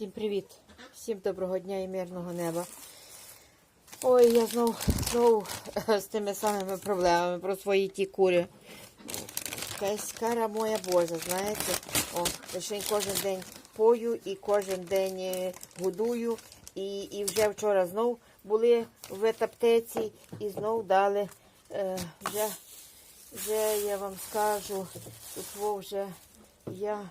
Всім привіт! Всім доброго дня і мирного неба. Ой, я знов, знов з тими самими проблемами про свої ті кури. Якась кара моя Божа, знаєте. О, лише кожен день пою і кожен день е, годую. І, і вже вчора знов були в аптеці і знов дали. Е, вже, вже я вам скажу, тут вже я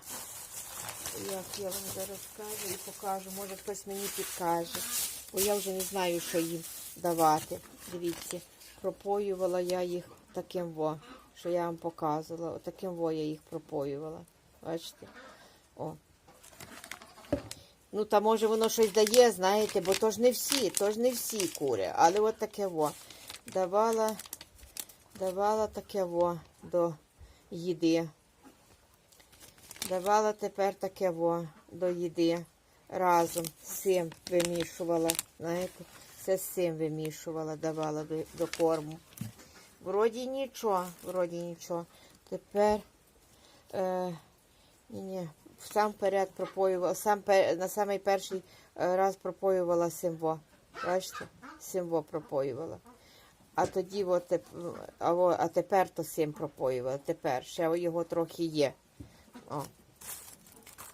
як я вам зараз скажу і покажу, може хтось мені підкаже, бо я вже не знаю, що їм давати. Дивіться, пропоювала я їх таким во, що я вам показувала. Отаким во я їх пропоювала. Бачите? О. Ну, та може воно щось дає, знаєте, бо то ж не всі, то ж не всі кури. Але от таке во. Давала, давала таке во до їди. Давала тепер таке во до їди. Разом з цим вимішувала. Знаєте, все з цим вимішувала, давала до, до корму. Вроді нічого, вроді нічого. Тепер е, ні, ні, сам перед пропоювала, сам на самий перший е, раз пропоювала симво. Бачите? Симво пропоювала. А тоді, от, а, а тепер то сим пропоювала. Тепер ще його трохи є. О.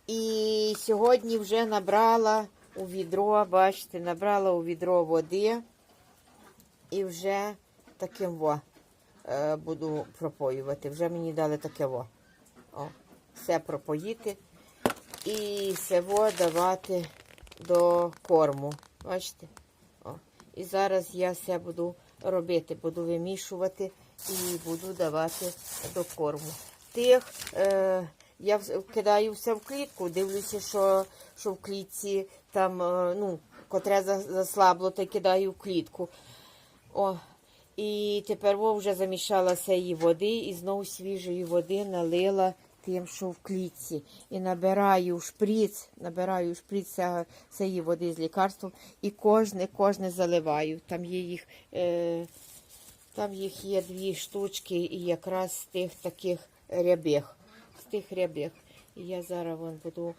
І сьогодні вже набрала у відро, бачите, набрала у відро води і вже таким во е, буду пропоювати. Вже мені дали таке во. О, все пропоїти і всього давати до корму. Бачите? О. І зараз я все буду робити, буду вимішувати і буду давати до корму. Тих е, я кидаю все в клітку, дивлюся, що, що в клітці там, е, ну, котре заслабло, то кидаю в клітку. О, і тепер во вже замішала цієї води і знову свіжої води налила тим, що в клітці. І набираю шприц, набираю шприц цієї води з лікарством і кожне, кожне заливаю. Там є їх, е, там їх є дві штучки і якраз тих таких рябих. Тих рябих. І я зараз вон буду,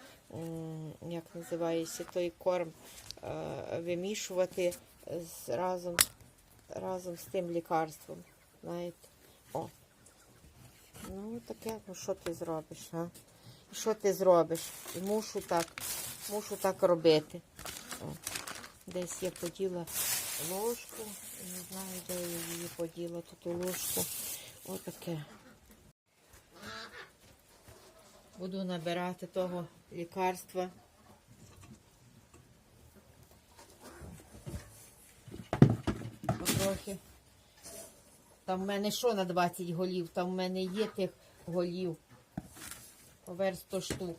як називається той корм, е, вимішувати з, разом разом з тим лікарством. Знаєте. О. Ну, таке, ну що ти зробиш, а? Що ти зробиш? Мушу так, мушу так робити. О. Десь я поділа ложку. Не знаю, де я її поділа, тут ту ложку. Отаке. Буду набирати того лікарства. Потрохи. Там в мене що на 20 голів? Там в мене є тих голів. Поверх 100 штук.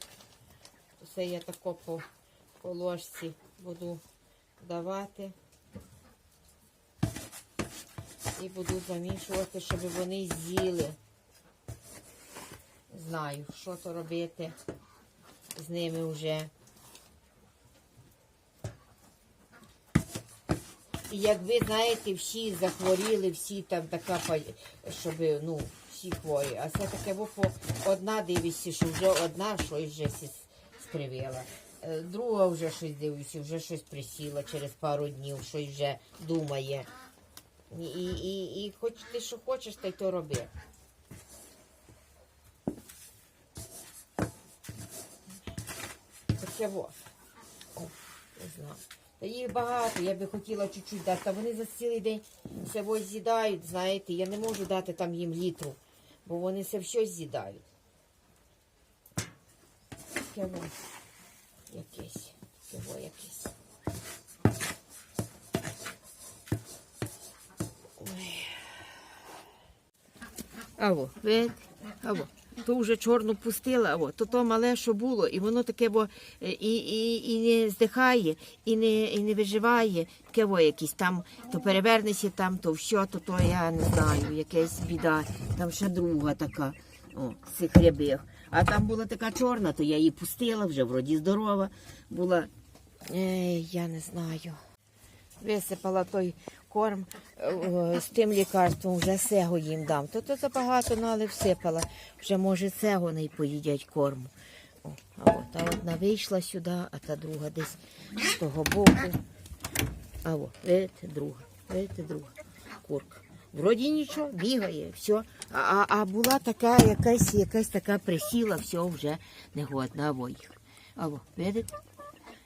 Це я тако по, по ложці буду давати. І буду замішувати, щоб вони з'їли. Знаю, що то робити з ними вже. І як ви знаєте, всі захворіли, всі там така, щоб, ну, всі хворі. А це таке вухо одна дивишся, що вже одна щось вже скривила. Е, Друга вже щось дивишся, вже щось присіла через пару днів, щось вже думає. І, і, і, хоч ти що хочеш, та й то роби. Таке. О, не знаю. Та їх багато, я би хотіла чуть-чуть дати. Та вони за цілий день все з'їдають, знаєте, я не можу дати там їм літру, бо вони все щось з'їдають. Таке во якесь. Таке якесь. Ой. Аво, видите? То вже чорну пустила, аво, то то мале, що було, і воно таке бо е, і, і, і не здихає, і не, і не виживає. Таке во якісь там, то перевернеться там, то що, то то я не знаю, якась біда. Там ще друга така, о, з цих рябих. А там була така чорна, то я її пустила, вже вроді здорова була. Ей, я не знаю. Висипала той корм е, з тим лікарством, вже сего їм дам. То то забагато, ну, але всипала. Вже може цього не поїдять корму. О, а от та одна вийшла сюди, а та друга десь з того боку. А от, видите, друга, видите, друга курка. Вроді нічого, бігає, все. А, а, а була така якась, якась така присіла, все вже негодна, або. Або, видите?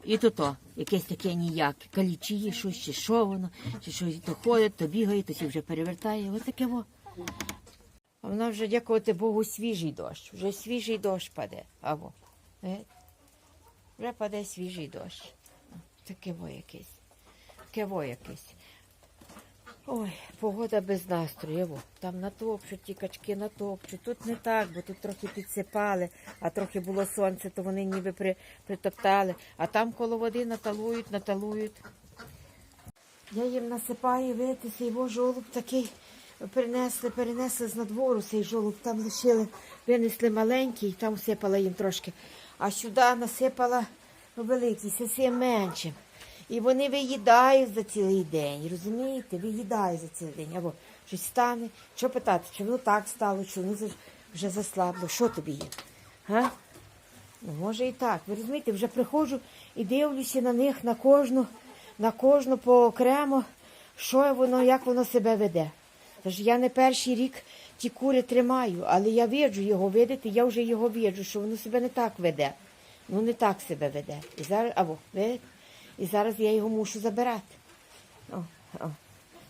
І то то, якесь таке ніяке, калічіє щось, чи що воно, чи щось то ходить, то бігає, то вже перевертає. Ось таке во. А вона вже, дякувати Богу, свіжий дощ. Вже свіжий дощ паде. Або. Вже паде свіжий дощ. Таке во якесь. Таке во якесь. Ой, погода без настрою. Там натопчуть ті качки, натопчуть. Тут не так, бо тут трохи підсипали, а трохи було сонце, то вони ніби при, притоптали. А там коло води наталують, наталують. Я їм насипаю, видите, цей во жолуб такий принесли, перенесли з надвору цей жолуб, там лишили, винесли маленький, там всипала їм трошки. А сюди насипала великий, зовсім меншим. І вони виїдають за цілий день, розумієте? Виїдають за цілий день. Або щось стане. Що питати, чи воно так стало, чи воно вже заслабло. Що тобі є? Га? Ну, може і так. Ви розумієте, вже приходжу і дивлюся на них, на кожну, на кожну поокремо, що воно, як воно себе веде. Тож я не перший рік ті кури тримаю, але я виджу його, видите, я вже його виджу, що воно себе не так веде. Ну не так себе веде. І зараз, або, видите? І зараз я його мушу забирати. О, о.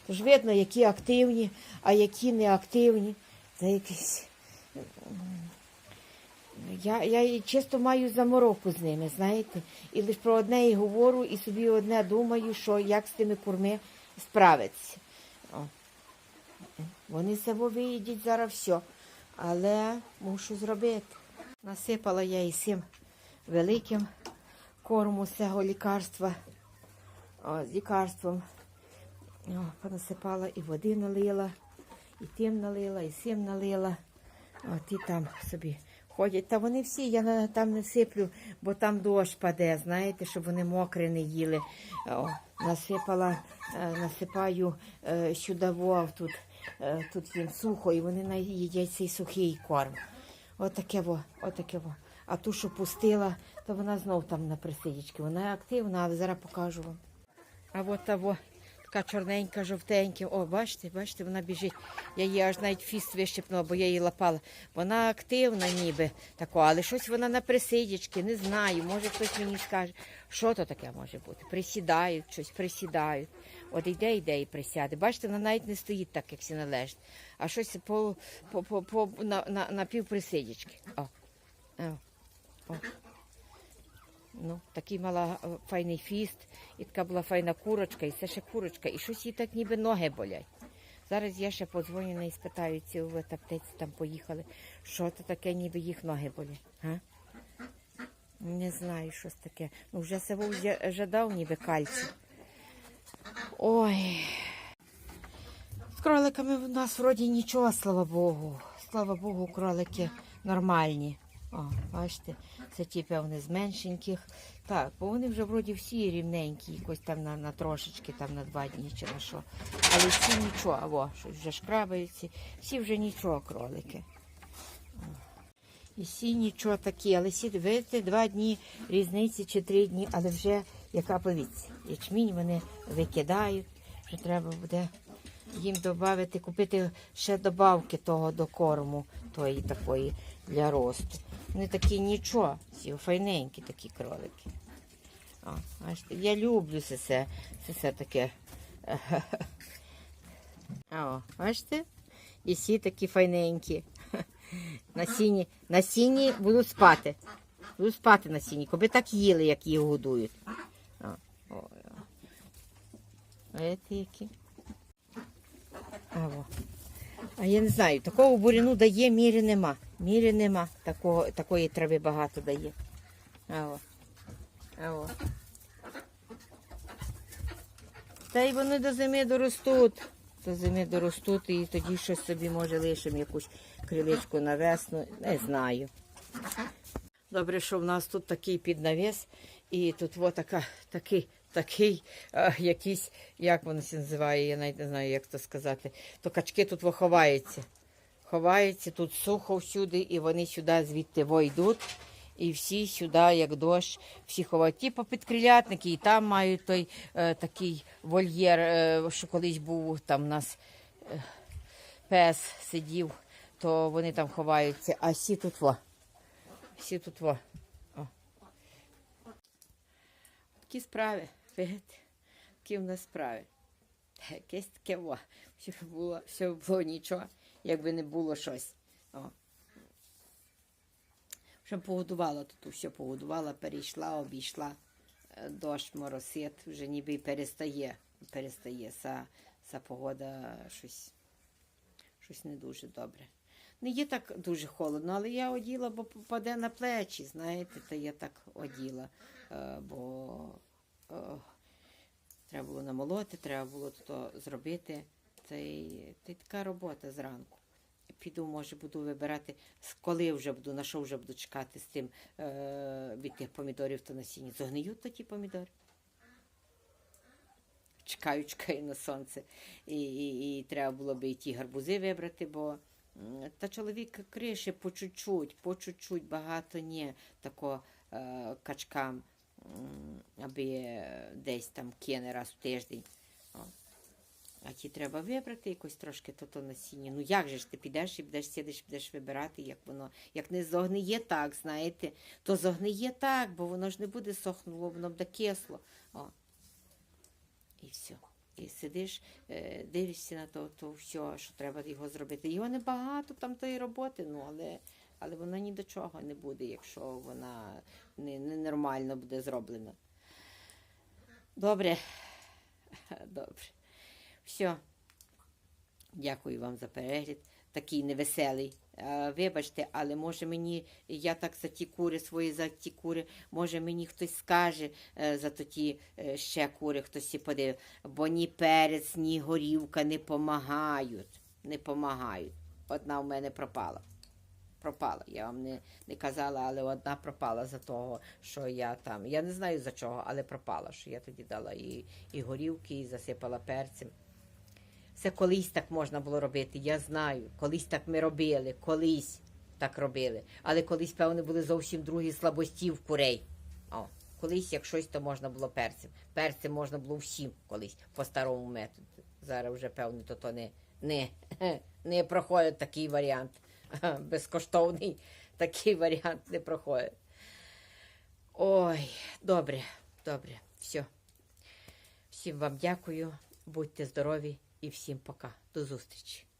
Тож видно, які активні, а які не активні. Це якийсь. Я, я чисто маю замороку з ними, знаєте. І лише про одне і говорю, і собі одне думаю, що як з тими курми справитися. О. Вони себе виїдять зараз все. Але мушу зробити. Насипала я і цим великим корму з цього лікарства. О, з лікарством. О, понасипала і води налила, і тим налила, і цим налила. От і там собі ходять. Та вони всі, я там не сиплю, бо там дощ паде, знаєте, щоб вони мокрі не їли. О, насипала, е, насипаю е, сюди тут, е, тут їм сухо, і вони їдять цей сухий корм. Отаке во, отаке во. А ту, що пустила, то вона знов там на присидічки. Вона активна, але зараз покажу вам. А от та така чорненька, жовтенька. О, бачите, бачите, вона біжить. Я її аж навіть фіст вищипнула, бо я її лапала. Вона активна ніби тако, але щось вона на присидічки, не знаю. Може хтось мені скаже, що то таке може бути. Присідають, щось присідають. От йде, йде і присяде. Бачите, вона навіть не стоїть так, як всі належить, а щось по, по, по, по, на, на, на півприсидічки. О. О. О. Ну, такий мала е, файний фіст, і така була файна курочка, і це ще курочка, і щось їй так ніби ноги болять. Зараз я ще подзвоню і спитаю, ці в аптеці там поїхали, що це таке, ніби їх ноги болять. Га? Не знаю, що це таке. Ну, вже вже жадав, ніби кальцій. Ой. З кроликами в нас вроді нічого, слава Богу. Слава Богу, кролики нормальні. О, бачите, це ті, певне, з меншеньких. Так, бо вони вже вроді всі рівненькі, якось там на, на трошечки, там на два дні чи на що. Але всі нічого, або щось вже шкрабаються, всі вже нічого кролики. І всі нічого такі, але всі, видите, два дні різниці чи три дні, але вже яка повіться. Ячмінь вони викидають, вже треба буде їм додати, купити ще добавки того до корму, тої такої для росту. Вони такі нічого, всі файненькі такі кролики. О, я люблю це, це, це, це таке. О, бачите? І всі такі файненькі. На сіні, на сіні будуть спати. Будуть спати на сіні, коби так їли, як їх годують. О, о. Видите, які? А, во. а я не знаю, такого буряну дає, мірі нема. Мірі нема. Такого, такої трави багато дає. А, во. А, во. Та й вони до зими доростуть. До зими доростуть і тоді щось собі може лишимо якусь криличку на весну. Не знаю. Добре, що в нас тут такий піднавіс, і тут во така, такий, такий а, якийсь, як воно це називає, я навіть не знаю, як то сказати. То качки тут во ховаються. Тут сухо всюди, і вони сюди звідти во йдуть. І всі сюди, як дощ, всі ховають. Ті попідкрилятники, і там мають той е, такий вольєр, е, що колись був там у нас е, пес сидів, то вони там ховаються. А всі тут во. Всі тут во. О. Такі справи. Видите? Такі в нас справи. Якесь таке во. Все було, все було нічого, якби не було щось. О. Вже погодувала тут, все погодувала, перейшла, обійшла. Е, Дощ, моросит, вже ніби перестає. Перестає. Са, са погода щось, щось не дуже добре. Не є так дуже холодно, але я оділа, бо попаде на плечі, знаєте, то я так оділа. Е, бо е, треба було намолоти, треба було то зробити. Та й така робота зранку. Піду, може, буду вибирати, коли вже буду, на що вже буду чекати з тим е, від тих помідорів то насіння. Зогниють то ті помідори. Чекаю, чекаю на сонце. І, і, і треба було би і ті гарбузи вибрати, бо та чоловік крише по чуть-чуть, по чуть-чуть, багато ні, тако е, качкам, аби е, десь там кине раз в тиждень. А ті треба вибрати якось трошки то, то насіння. Ну як же ж ти підеш і будеш сидиш, будеш вибирати, як воно, як не зогниє так, знаєте, то зогниє так, бо воно ж не буде сохнуло, воно буде кисло. О. І все. І сидиш, е, дивишся на то, то все, що треба його зробити. Його небагато там тої роботи, ну але, але воно ні до чого не буде, якщо вона не, не буде зроблена. Добре. Добре. Все. Дякую вам за перегляд. Такий невеселий. Вибачте, але може мені, я так за ті кури свої, за ті кури, може мені хтось скаже е, за ті е, ще кури, хтось сі подивив. Бо ні перець, ні горівка не помагають. Не помагають. Одна в мене пропала. Пропала. Я вам не, не казала, але одна пропала за того, що я там. Я не знаю за чого, але пропала, що я тоді дала і, і горівки, і засипала перцем. Це колись так можна було робити, я знаю. Колись так ми робили, колись так робили. Але колись, певно, були зовсім другі слабості в курей. О, колись, як щось, то можна було перцем. Перцем можна було всім колись по старому методу. Зараз вже, певно, то, то не, не, не проходить такий варіант. Безкоштовний такий варіант не проходить. Ой, добре, добре, все. Всім вам дякую, будьте здорові і всім пока. До зустрічі.